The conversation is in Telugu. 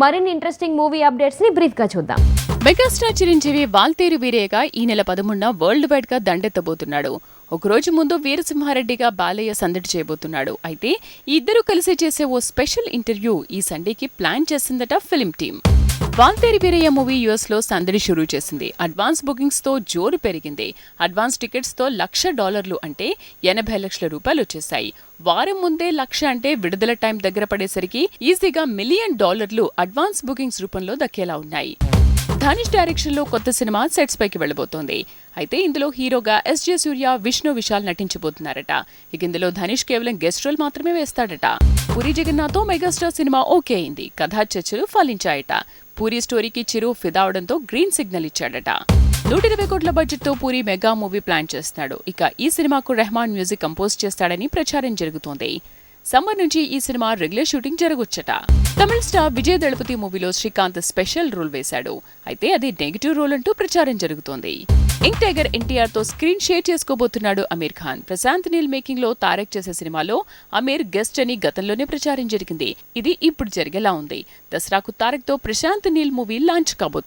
మరిన్ని ఇంట్రెస్టింగ్ మూవీ అప్డేట్స్ని బ్రీఫ్గా చూద్దాం. మెగాస్టార్ చిరంజీవి వాల్తేరు వీరయ్యగా ఈ నెల పదమూడున వరల్డ్ వైడ్గా దండెత్తబోతున్నాడు. ఒకరోజు ముందు వీరసింహారెడ్డిగా బాలయ్య సందడి చేయబోతున్నాడు. అయితే ఇద్దరు కలిసి చేసే ఓ స్పెషల్ ఇంటర్వ్యూ ఈ సండేకి ప్లాన్ చేసిందట film team Waltair Veerayya movie యుఎస్లో సందడి షురూ చేసింది. అడ్వాన్స్ బుకింగ్స్తో జోరు పెరిగింది. అడ్వాన్స్ టికెట్స్తో లక్ష డాలర్లు అంటే ఎనభై లక్షల రూపాయలు వచ్చేసాయి వారం ముందే లక్ష అంటే విడుదల టైం దగ్గర పడేసరికి ఈజీగా మిలియన్ డాలర్లు అడ్వాన్స్ బుకింగ్స్ రూపంలో దక్కేలా ఉన్నాయి. ధనుష్ డైరెక్షన్లో కొత్త సినిమా సెట్స్ పైకి వెళ్ళబోతోంది. అయితే ఇందులో హీరోగా ఎస్జే సూర్య విష్ణు విశాల్ నటించబోతున్నారట. ఇక ఇందులో ధనుష్ కేవలం గెస్ట్ రోల్ మాత్రమే వేస్తాడట. Puri Jagannadh megastar cinema okay అయింది. కథా చర్చలు ఫలించాయట. పూరి స్టోరీకి చిరు ఫిదా అవడంతో గ్రీన్ సిగ్నల్ ఇచ్చాడట. నూట ఇరవై కోట్ల బడ్జెట్తో పూరి మెగా మూవీ ప్లాన్ చేస్తున్నాడు. ఇక ఈ సినిమాకు రెహమాన్ మ్యూజిక్ కంపోజ్ చేస్తాడని ప్రచారం జరుగుతోంది. సమ్మర్ నుంచి ఈ సినిమా రెగ్యులర్ షూటింగ్ జరగొచ్చట. తమిళ స్టార్ విజయ్ దళపతి మూవీలో శ్రీకాంత్ స్పెషల్ రోల్ వేశాడు. అయితే అది నెగిటివ్ రోల్ అంటూ ప్రచారం జరుగుతోంది. యంగ్ టైగర్ ఎన్టీఆర్తో స్క్రీన్ షేర్ చేసుకోబోతున్నాడు అమీర్ ఖాన్ ప్రశాంత్ నీల్ మేకింగ్లో తారక్ చేసే సినిమాలో అమీర్ గెస్ట్ అని గతంలోనే ప్రచారం జరిగింది. ఇది ఇప్పుడు జరిగేలా ఉంది. దసరాకు తారక్తో ప్రశాంత్ నీల్ మూవీ లాంచ్ కాబోతోంది.